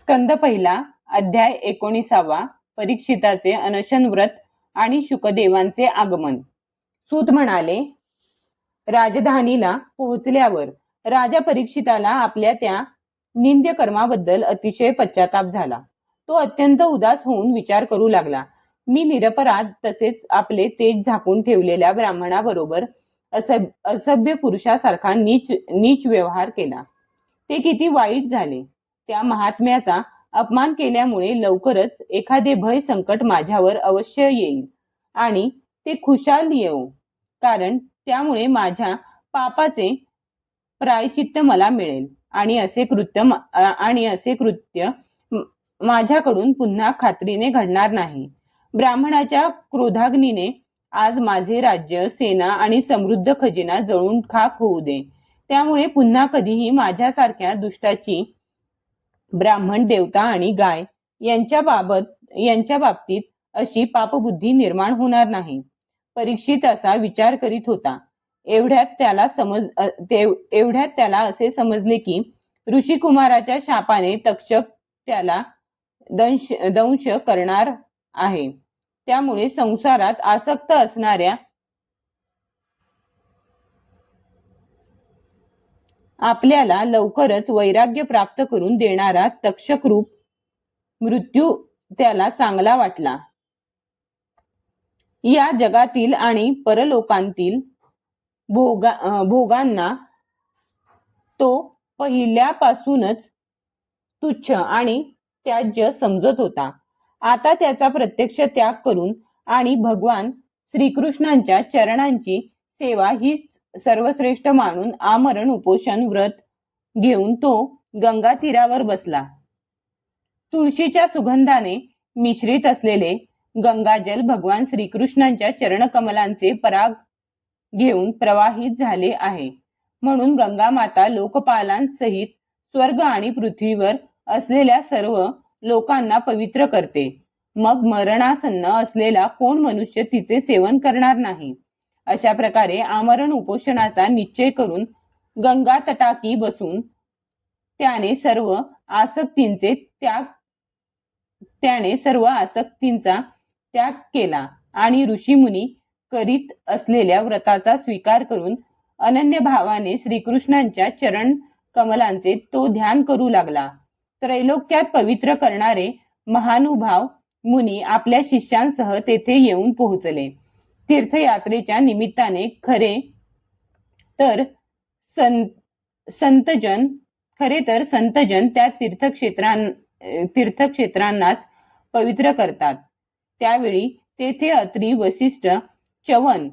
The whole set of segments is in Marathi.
स्कंद पहिला अध्याय एकोणीसावा परीक्षिताचे अनशन व्रत आणि शुकदेवांचे आगमन. सूत म्हणाले राजधानीला पोहोचल्यावर राजा परीक्षिताला आपल्या त्या निंद्य कर्माबद्दल अतिशय पश्चाताप झाला. तो अत्यंत उदास होऊन विचार करू लागला मी निरपराध तसेच आपले तेज झाकून ठेवलेल्या ब्राह्मणाबरोबर असभ्य पुरुषासारखा नीच नीच व्यवहार केला. ते किती वाईट झाले. त्या महात्म्याचा अपमान केल्यामुळे लवकरच एखादे भय संकट माझ्यावर अवश्य येईल आणि ते खुशाल येऊ कारण त्यामुळे माझ्या पापाचे प्रायचित्त मला मिळेल आणि असे कृत्य आणि असे कृत्य माझ्याकडून पुन्हा खात्रीने घडणार नाही. ब्राह्मणाच्या क्रोधाग्नीने आज माझे राज्य सेना आणि समृद्ध खजिना जळून खाक होऊ दे. त्यामुळे पुन्हा कधीही माझ्यासारख्या दुष्टाची ब्राह्मण देवता आणि गाय यांच्या बाबत यांच्या बाबतीत अशी पापबुद्धी निर्माण होणार नाही. परीक्षित असा विचार करीत होता. एवढ्यात त्याला समज एवढ्यात त्याला असे समजले की ऋषिकुमाराच्या शापाने तक्षक त्याला दंश दंश करणार आहे. त्यामुळे संसारात आसक्त असणाऱ्या आपल्याला लवकरच वैराग्य प्राप्त करून देणारा तक्षक रूप मृत्यू त्याला चांगला वाटला. या जगातील आणि परलोकांतील भोगा भोगांना तो पहिल्यापासूनच तुच्छ आणि त्याज्य समजत होता. आता त्याचा प्रत्यक्ष त्याग करून आणि भगवान श्रीकृष्णांच्या चरणांची सेवा ही सर्वश्रेष्ठ मानून आमरण उपोषण व्रत घेऊन तो गंगा तीरावर बसला. तुळशीच्या सुगंधाने मिश्रित असलेले गंगाजल भगवान श्रीकृष्णांच्या चरणकमलांचे पराग घेऊन प्रवाहित झाले आहे. म्हणून गंगा माता लोकपालांसहित स्वर्ग आणि पृथ्वीवर असलेल्या सर्व लोकांना पवित्र करते. मग मरणासन्न असलेला कोण मनुष्य तिचे सेवन करणार नाही? अशा प्रकारे आमरण उपोषणाचा निश्चय करून गंगा तटाकी बसून त्याने सर्व आसक्तींचे त्याग त्याने सर्व आसक्तींचा त्याग केला आणि ऋषीमुनी करीत असलेल्या व्रताचा स्वीकार करून अनन्य भावाने श्रीकृष्णांच्या चरण कमलांचे तो ध्यान करू लागला. त्रैलोक्यात पवित्र करणारे महानुभाव मुनी आपल्या शिष्यांसह तेथे येऊन पोहोचले. तीर्थयात्रेच्या निमित्ताने खरे तर सं संतजन खरे तर संतजन त्या तीर्थक्षेत्रां तीर्थक्षेत्रांनाच पवित्र करतात. त्यावेळी तेथे अत्री वसिष्ठ चवन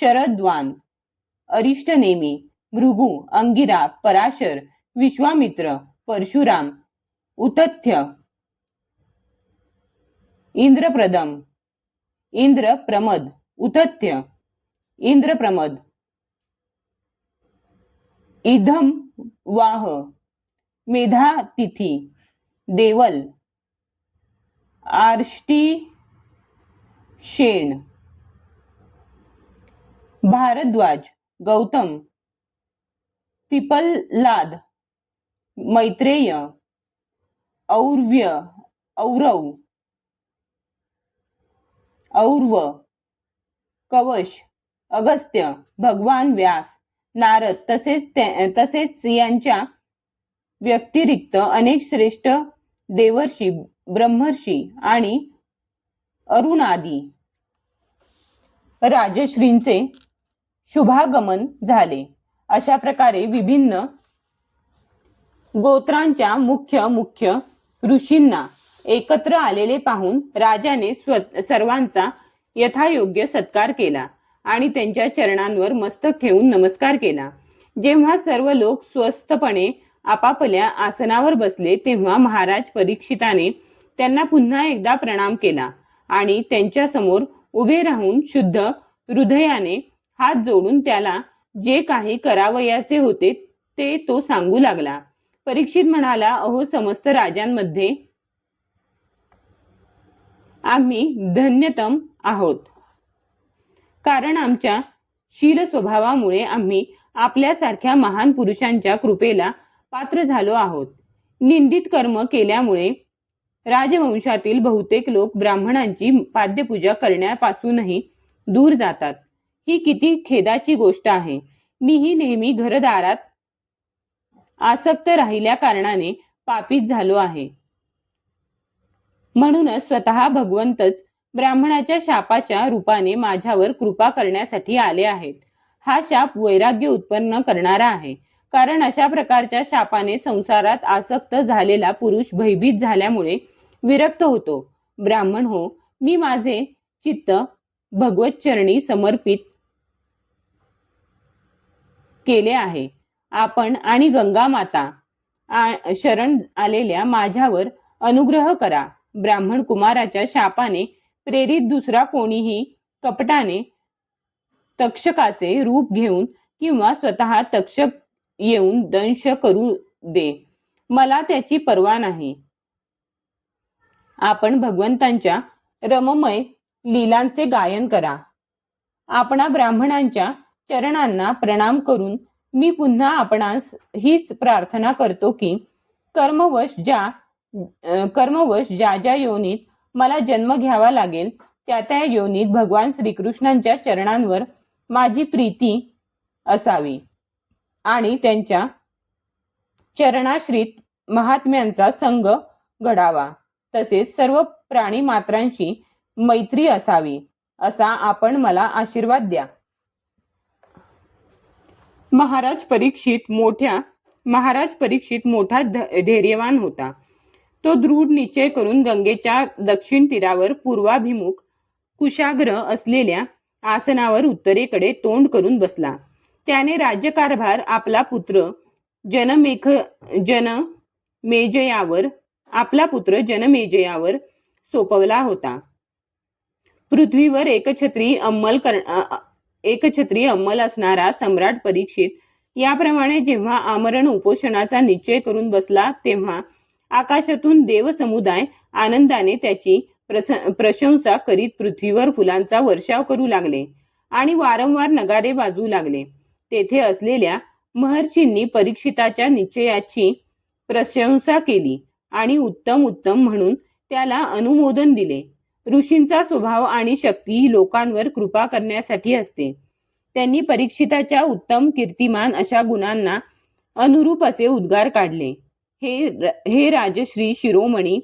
शरद्वान अरिष्टनेमी भृगु अंगिरा पराशर विश्वामित्र परशुराम उतथ्य इंद्रप्रदम इंद्रप्रमद उतथ्य इंद्रप्रमद. इधम वाह मेधातिथी देवल. आर्ष्टी शेण. भारद्वाज गौतम. पिपललाद मैत्रेय. और्व्य औरव. और्व. कवश अगस्त्य भगवान व्यास नारद तसेच तसेच यांच्या व्यतिरिक्त अनेक श्रेष्ठ देवर्षी ब्रह्मर्षी आणि अरुणादी राजश्रींचे शुभागमन झाले. अशा प्रकारे विभिन्न गोत्रांच्या मुख्य मुख्य ऋषींना एकत्र आलेले पाहून राजाने स्व- सर्वांचा यथायोग्य सत्कार केला आणि त्यांच्या चरणांवर मस्तक ठेवून नमस्कार केला. जेव्हा सर्व लोक स्वस्थपणे आपापल्या आसनावर बसले तेव्हा महाराज परीक्षिताने त्यांना पुन्हा एकदा प्रणाम केला आणि त्यांच्यासमोर उभे राहून शुद्ध हृदयाने हात जोडून त्याला जे काही करावयाचे होते ते तो सांगू लागला. परीक्षित म्हणाला अहो समस्त राजांमध्ये आम्ही धन्यतम आहोत. कारण आमच्या शील स्वभावामुळे आम्ही आपल्यासारख्या महान पुरुषांच्या कृपेला पात्र झालो आहोत. निंदित कर्म केल्यामुळे राजवंशातील बहुतेक लोक ब्राह्मणांची पाद्यपूजा करण्यापासूनही दूर जातात. ही किती खेदाची गोष्ट आहे. मीही नेहमी घरदारात आसक्त राहिल्या कारणाने पापीत झालो आहे. म्हणूनच स्वतः भगवंतच ब्राह्मणाच्या शापाच्या रूपाने माझ्यावर कृपा करण्यासाठी आले आहेत. हा शाप वैराग्य उत्पन्न करणारा आहे. कारण अशा प्रकारच्या शापाने संसारात आसक्त झालेला पुरुष भयभीत झाल्यामुळे विरक्त होतो. ब्राह्मण हो मी माझे चित्त भगवत चरणी समर्पित केले आहे. आपण आणि गंगा माता शरण आलेल्या माझ्यावर अनुग्रह करा. ब्राह्मण कुमाराच्या शापाने प्रेरित दुसरा कोणीही कपटाने तक्षकाचे रूप घेऊन किंवा स्वतः तक्षक येऊन दंश करू दे. मला त्याची पर्वा नाही. आपण भगवंतांच्या रममय लीलांचे गायन करा. आपणा ब्राह्मणांच्या चरणांना प्रणाम करून मी पुन्हा आपणास हीच प्रार्थना करतो की कर्मवश ज्या कर्मवश ज्या ज्या योनीत मला जन्म घ्यावा लागेल त्या त्या योनीत भगवान श्रीकृष्णांच्या चरणांवर माझी प्रीती असावी आणि त्यांच्या चरणाश्रित महात्म्यांचा संघ घडावा. तसेच सर्व प्राणी मात्रांशी मैत्री असावी असा आपण मला आशीर्वाद द्या. महाराज परीक्षित मोठ्या महाराज परीक्षित मोठा ध- धैर्यवान होता. तो दृढ निश्चय करून गंगेच्या दक्षिण तीरावर पूर्वाभिमुख कुशाग्र असलेल्या आसनावर उत्तरेकडे तोंड करून बसला. त्याने राज्यकारभार आपला पुत्र जनमेख जनमेजयावर आपला पुत्र जनमेजयावर सोपवला होता. पृथ्वीवर एकछत्री अंमल कर एकछत्री अंमल असणारा सम्राट परीक्षित याप्रमाणे जेव्हा आमरण उपोषणाचा निश्चय करून बसला तेव्हा आकाशातून देवसमुदाय आनंदाने त्याची प्रस- प्रशंसा करीत पृथ्वीवर फुलांचा वर्षाव करू लागले आणि वारंवार नगारे वाजू लागले. तेथे असलेल्या महर्षींनी परीक्षिताच्या निश्चयाची प्रशंसा केली आणि उत्तम उत्तम म्हणून त्याला अनुमोदन दिले. ऋषींचा स्वभाव आणि शक्ती लोकांवर कृपा करण्यासाठी असते. त्यांनी परीक्षिताच्या उत्तम कीर्तिमान अशा गुणांना अनुरूप असे उद्गार काढले. हे हे राजश्री शिरोमणी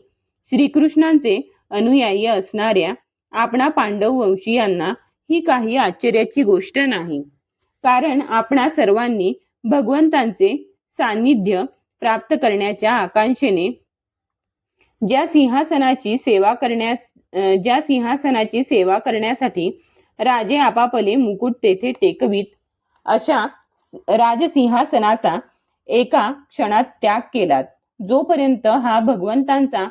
श्रीकृष्णांचे अनुयायी असणाऱ्या आपणा पांडव वंशीयांना ही काही आश्चर्याची गोष्ट नाही. कारण आपणा सर्वांनी भगवंतांचे सान्निध्य प्राप्त करण्याच्या आकांक्षेने ज्या सिंहासनाची सेवा करण्यास ज्या सिंहासनाची सेवा करण्यासाठी राजे आपापले मुकुट तेथे टेकवीत अशा राजसिंहासनाचा एका क्षणात त्याग केलात. जोपर्यंत हा भगवंतांचा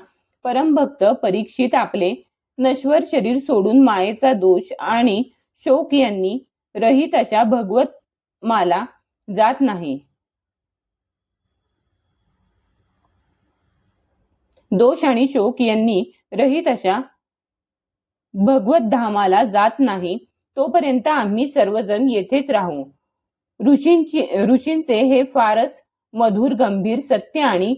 परमभक्त परीक्षित आपले नश्वर शरीर सोडून मायेचा दोष आणि शोक यांनी रहित अशा भगवत माला जात नाही. दोष आणि शोक यांनी रहित अशा भगवत धामाला जात नाही तोपर्यंत आम्ही सर्वजण येथेच राहू. ऋषींची ऋषींचे हे फारच मधुर गंभीर सत्य आणि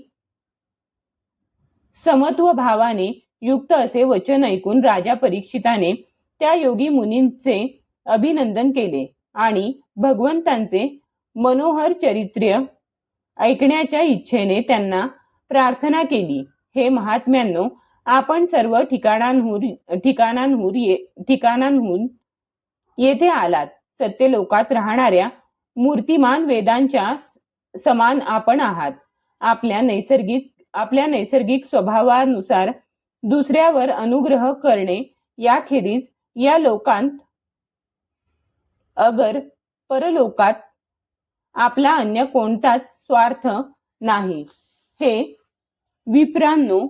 समत्व भावाने युक्त असे वचन ऐकून राजा परीक्षिताने त्या योगी मुनींचे अभिनंदन केले आणि भगवंतांचे मनोहर चरित्र ऐकण्याच्या इच्छेने त्यांना प्रार्थना केली. हे महात्म्यांनो आपण सर्व ठिकाणांहून ठिकाणांहून ये ठिकाणांहून येथे आलात. सत्यलोकात राहणाऱ्या मूर्तिमान वेदांच्या समान आपण आहात. आपल्या नैसर्गिक आपल्या नैसर्गिक स्वभावानुसार दुसऱ्यावर अनुग्रह करणे याखेरीज या लोकांत अगर परलोकात आपला अन्य कोणताच स्वार्थ नाही. हे विप्रांनो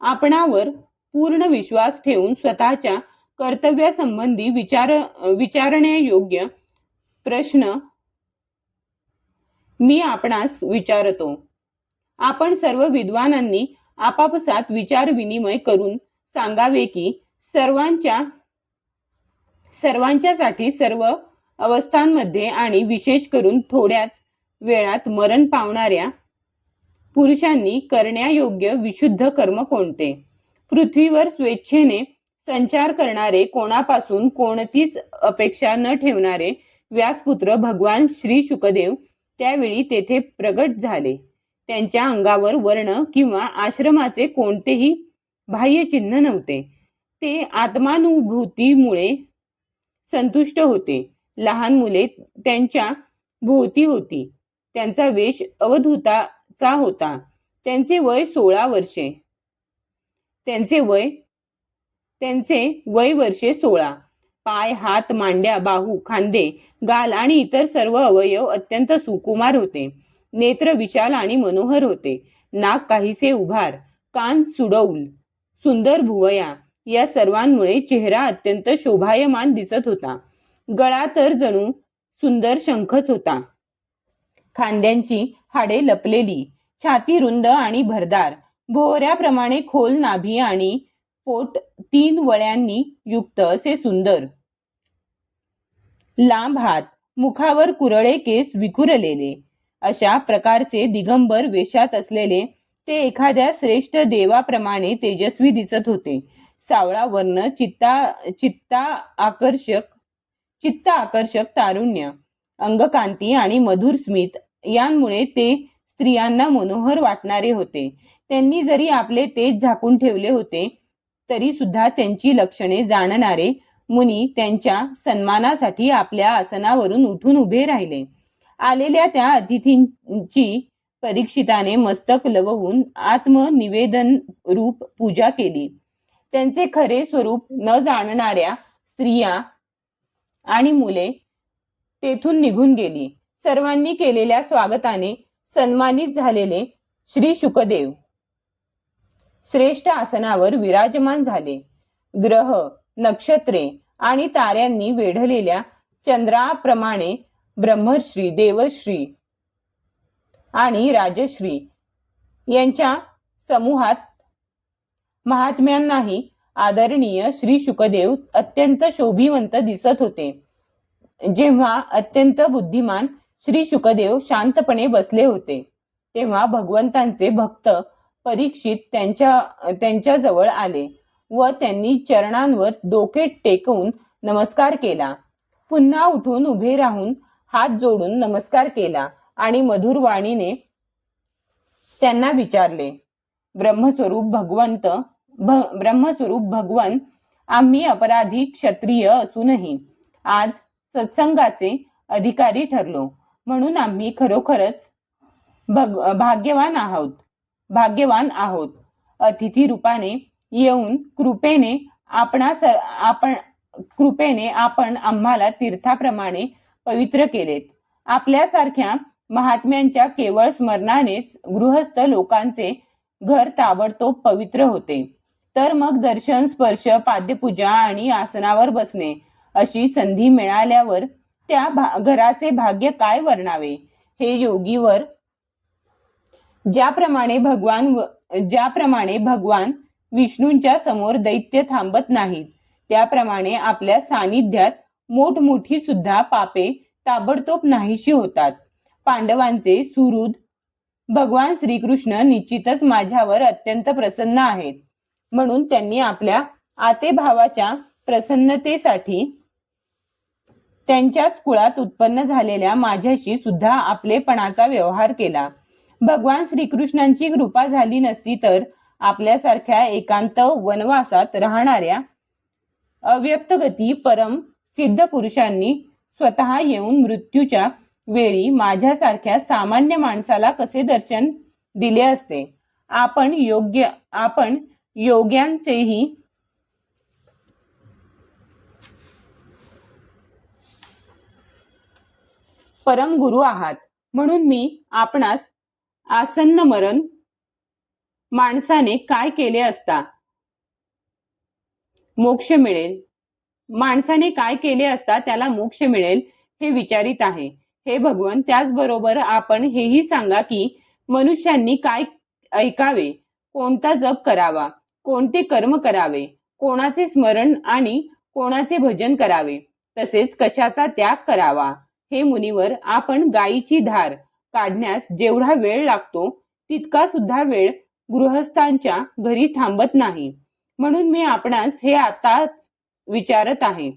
आपणावर पूर्ण विश्वास ठेवून स्वतःच्या कर्तव्यासंबंधी विचार विचारण्यायोग्य प्रश्न मी आपणास विचारतो. आपण सर्व विद्वानांनी आपापसात विचार विनिमय करून सांगावे की सर्वांच्या सर्वांच्यासाठी सर्व अवस्थांमध्ये आणि विशेष करून थोड्याच वेळात मरण पावणाऱ्या पुरुषांनी करण्यायोग्य विशुद्ध कर्म कोणते? पृथ्वीवर स्वेच्छेने संचार करणारे कोणापासून कोणतीच अपेक्षा न ठेवणारे व्यासपुत्र भगवान श्री शुकदेव त्यावेळी तेथे प्रगट झाले. त्यांच्या अंगावर वर्ण किंवा आश्रमाचे कोणतेही बाह्य चिन्ह नव्हते. ते आत्मानुभूतीमुळे संतुष्ट होते. लहान मुले त्यांच्या भोवती होती. त्यांचा वेश अवधूताचा होता. त्यांचे वय सोळा वर्षे. त्यांचे वय त्यांचे वय वर्षे सोळा. पाय हात मांड्या बाहू खांदे गाल आणि इतर सर्व अवयव अत्यंत सुकुमार होते. नेत्र विशाल आणि मनोहर होते. नाक काहीसे उभार कान सुडौल सुंदर भुवया या सर्वांमुळे चेहरा अत्यंत शोभायमान दिसत होता. गळा तर जणू सुंदर शंखच होता. खांद्यांची हाडे लपलेली छाती रुंद आणि भरदार भोवऱ्याप्रमाणे खोल नाभी आणि पोट तीन वळ्यांनी युक्त असे सुंदर. लांब हात मुखावर कुरळे केस विखुरलेले. अशा प्रकारचे दिगंबर वेशात असलेले ते एखाद्या श्रेष्ठ देवाप्रमाणे तेजस्वी दिसत होते. सावळा वर्ण चित्ता चित्ता आकर्षक चित्त आकर्षक तारुण्य अंगकांती आणि मधुर स्मित यांमुळे ते स्त्रियांना मनोहर वाटणारे होते. त्यांनी जरी आपले तेज झाकून ठेवले होते तरी सुद्धा त्यांची लक्षणे जाणणारे मुनी त्यांच्या सन्मानासाठी आपल्या आसनावरून उठून उभे राहिले. आलेल्या त्या अतिथींची परीक्षिताने मस्तक लववून आत्मनिवेदन रूप पूजा केली. त्यांचे खरे स्वरूप न जाणणाऱ्या स्त्रिया आणि मुले तेथून निघून गेली. सर्वांनी केलेल्या स्वागताने सन्मानित झालेले श्री शुकदेव. श्रेष्ठ आसनावर विराजमान झाले. ग्रह नक्षत्रे आणि ताऱ्यांनी वेढलेल्या चंद्राप्रमाणे ब्रह्मश्री देवश्री आणि राजश्री यांच्या समूहात महात्म्यांनाही आदरणीय श्री शुकदेव अत्यंत शोभिवंत दिसत होते. जेव्हा अत्यंत बुद्धिमान श्री शुकदेव शांतपणे बसले होते तेव्हा भगवंतांचे भक्त परीक्षित त्यांच्या त्यांच्याजवळ आले व त्यांनी चरणांवर डोके टेकवून नमस्कार केला. पुन्हा उठून उभे राहून हात जोडून नमस्कार केला आणि मधुर वाणीने त्यांना विचारले ब्रह्मस्वरूप भगवंत भ- ब्रह्मस्वरूप भगवान आम्ही अपराधी क्षत्रिय असूनही आज सत्संगाचे अधिकारी ठरलो म्हणून आम्ही खरोखरच भग भाग्यवान आहोत. भाग्यवान आहोत. अतिथी रूपाने येऊन कृपेने आपणा आपण कृपेने आपण आम्हाला तीर्थाप्रमाणे पवित्र केलेत. आपल्यासारख्या महात्म्यांच्या केवळ स्मरणानेच गृहस्थ लोकांचे घर ताबडतोब पवित्र होते. तर मग दर्शन स्पर्श पाद्यपूजा आणि आसनावर बसणे अशी संधी मिळाल्यावर त्या भा- घराचे भाग्य काय वर्णावे? हे योगीवर ज्याप्रमाणे भगवान व- ज्याप्रमाणे भगवान विष्णूंच्या समोर दैत्य थांबत नाहीत त्याप्रमाणे आपल्या सानिध्यात मोठमोठी सुद्धा पापे ताबडतोब नाहीशी होतात. पांडवांचे सुहृद भगवान श्रीकृष्ण निश्चितच माझ्यावर अत्यंत प्रसन्न आहेत. म्हणून त्यांनी आपल्या आतेभावाच्या प्रसन्नतेसाठी त्यांच्याच कुळात उत्पन्न झालेल्या माझ्याशी सुद्धा आपलेपणाचा व्यवहार केला. भगवान श्रीकृष्णांची कृपा झाली नसती तर आपल्यासारख्या एकांत वनवासात राहणाऱ्या अव्यक्तगती परम सिद्ध पुरुषांनी स्वतः येऊन मृत्यूच्या वेळी माझ्यासारख्या सामान्य माणसाला कसे दर्शन दिले असते? आपण योग्य आपण योग्यांचेही परम गुरु आहात. म्हणून मी आपणास आसन्न मरण माणसाने काय केले असता? मोक्ष मिळेल. माणसाने काय केले असता त्याला मोक्ष मिळेल हे विचारित आहे. हे भगवान त्याचबरोबर आपण हेही सांगा की मनुष्यांनी काय ऐकावे? कोणता जप करावा? कोणते कर्म करावे? कोणाचे स्मरण आणि कोणाचे भजन करावे? तसेच कशाचा त्याग करावा? हे मुनीवर आपण गायीची धार काढण्यास जेवढा वेळ लागतो तितका सुद्धा वेळ गृहस्थांच्या घरी थांबत नाही. म्हणून मी आपणास हे आताच विचारत आहे.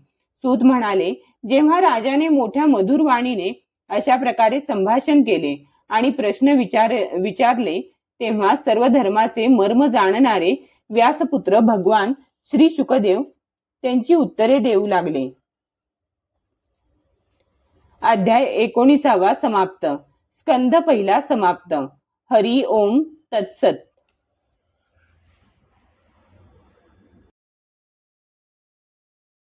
सूत म्हणाले जेव्हा राजाने मोठ्या मधुर वाणीने अशा प्रकारे संभाषण केले आणि प्रश्न विचार विचारले तेव्हा सर्व धर्माचे मर्म जाणणारे व्यासपुत्र भगवान श्री शुकदेव त्यांची उत्तरे देऊ लागले. अध्याय एकोणीसावा समाप्त. स्कंद पहिला समाप्त. हरी ओम तत्सत.